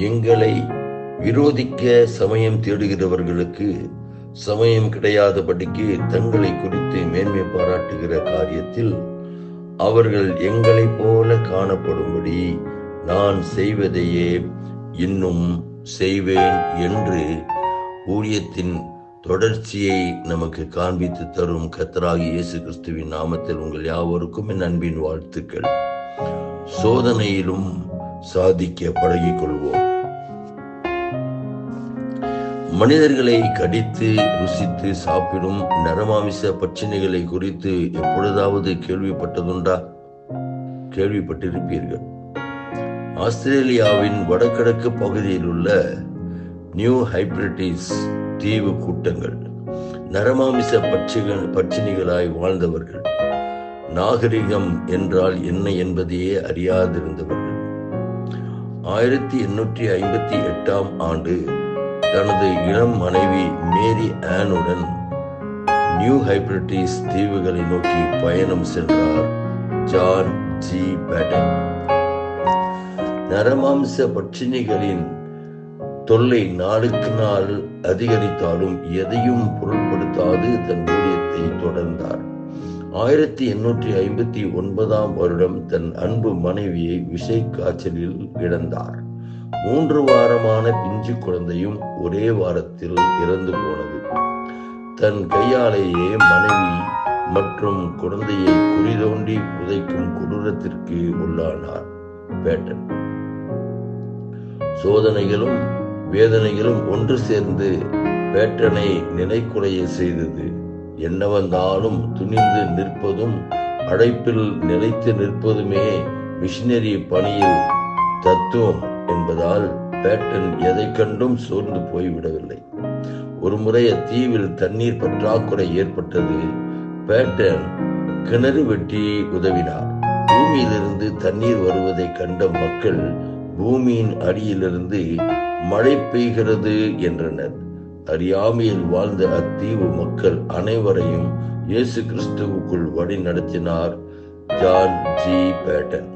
எங்களை விரோதிக்க சமயம் தேடுகிறவர்களுக்கு சமயம் கிடையாதபடிக்கு தங்களை குறித்து மேன்மை பாராட்டுகிற காரியத்தில் அவர்கள் எங்களைப் போல காணப்படும்படி நான் செய்வதையே இன்னும் செய்வேன் என்று ஊழியத்தின் தொடர்ச்சியை நமக்கு காண்பித்து தரும் கத்தராகி இயேசு கிறிஸ்துவின் நாமத்தில் உங்கள் யாவருக்கும் என் அன்பின் வாழ்த்துக்கள். சோதனையிலும் சாதிக்க பழகிக்கொள்வோம் மனிதர்களை கடித்து ருசித்து சாப்பிடும் நரமாமிச பட்சணிகளை குறித்து எப்பொழுதாவது கேள்விப்பட்டதுண்டா? கேள்விப்பட்டிருப்பீர்கள். ஆஸ்திரேலியாவின் வடகிழக்கு பகுதியில் உள்ள நியூ ஹைபிரிட்டிஸ் தீவு கூட்டங்கள் நரமாமிச பட்சிகள் பட்சினிகளாய் வாழ்ந்தவர்கள். நாகரிகம் என்றால் என்ன என்பதையே அறியாதிருந்தவர்கள். ஆயிரத்தி எண்ணூற்றி ஐம்பத்தி எட்டாம் ஆண்டு தனது இளம் மனைவி மேரி ஆனுடன் நியூ ஹைபிரிட்டிஸ் தீவுகளை நோக்கி பயணம் சென்றார் ஜான் ஜி பேட்டன். நரமாம்ச பட்சினிகளின் தொல்லை நாளுக்கு நாள் அதிகரித்தாலும் எதையும் பொருட்படுத்தாது தன் ஊழியத்தை தொடர்ந்தார். ஆயிரத்தி எண்ணூற்றி ஐம்பத்தி ஒன்பதாம் வருடம் தன் அன்பு மனைவியை விஷை காய்ச்சலில் இழந்தார். மூன்று வாரமான பிஞ்சு குழந்தையும் ஒரே வாரத்தில் இறந்து போனது. தன் கையாலேயே மனைவி மற்றும் குழந்தையை குறிதோண்டி புதைக்கும் கொடூரத்திற்கு உள்ளானார் பேட்டன். சோதனைகளும் வேதனைகளும் ஒன்று சேர்ந்து பேட்டனை நிலைக்குறைய செய்தது. என்ன வந்தாலும் துணிந்து நிற்பதும் அழைப்பில் நிலைத்து நிற்பதுமே மிஷினரி பணியில் தத்துவம் என்பதால் பேட்டன் எதை கண்டும் சோர்ந்து போய்விடவில்லை. ஒரு முறை அத்தீவில் தண்ணீர் பற்றாக்குறை ஏற்பட்டது பேட்டன் கிணறு வெட்டி உதவினார். பூமியிலிருந்து தண்ணீர் வருவதை கண்ட மக்கள் பூமியின் அடியிலிருந்து மழை பெய்கிறது என்றனர். அறியாமையில் வாழ்ந்த அத்தீவு மக்கள் அனைவரையும் இயேசு கிறிஸ்துவுக்குள் வழி நடத்தினார். John G Paton.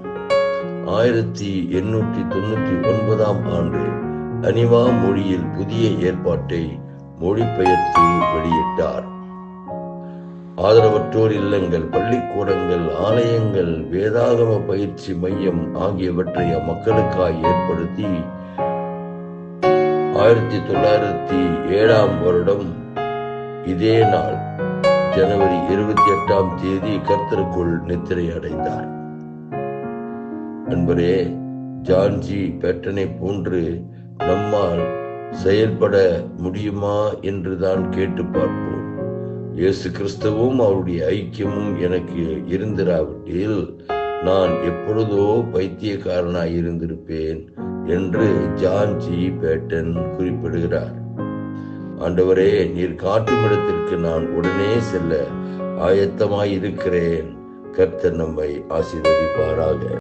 ஆயிரத்தி எண்ணூற்றி தொண்ணூற்றி ஒன்பதாம் ஆண்டு அனிவா மொழியில் புதிய ஏற்பாட்டை மொழிபெயர்த்து வெளியிட்டார். ஆதரவற்றோர் இல்லங்கள் பள்ளிக்கூடங்கள் ஆலயங்கள் வேதாகம பயிற்சி மையம் ஆகியவற்றை அம்மக்களுக்காய் ஏற்படுத்தி ஆயிரத்தி தொள்ளாயிரத்தி ஏழாம் வருடம் இதே நாள் ஜனவரி இருபத்தி எட்டாம் தேதி கர்த்தருக்குள் நித்திரை அடைந்தார். நண்பரே ஜான்ஜி பேட்டனை போன்று நம்மால் செயல்பட முடியுமா என்றுதான் கேட்டு பார்ப்போம். இயேசு கிறிஸ்துவும் அவருடைய ஐக்கியமும் எனக்கு இருந்திராவிட்டில் நான் எப்பொழுதோ பைத்தியக்காரனாய் இருந்திருப்பேன். என்று ஜான் ஜி பேட்டன் குறிப்பிடுகிறார். ஆண்டவரே நீர் காட்டும் இடத்திற்கு நான் உடனே செல்ல ஆயத்தமாய் இருக்கிறேன் கர்த்தர் நம்மை ஆசீர்வதிப்பாராக.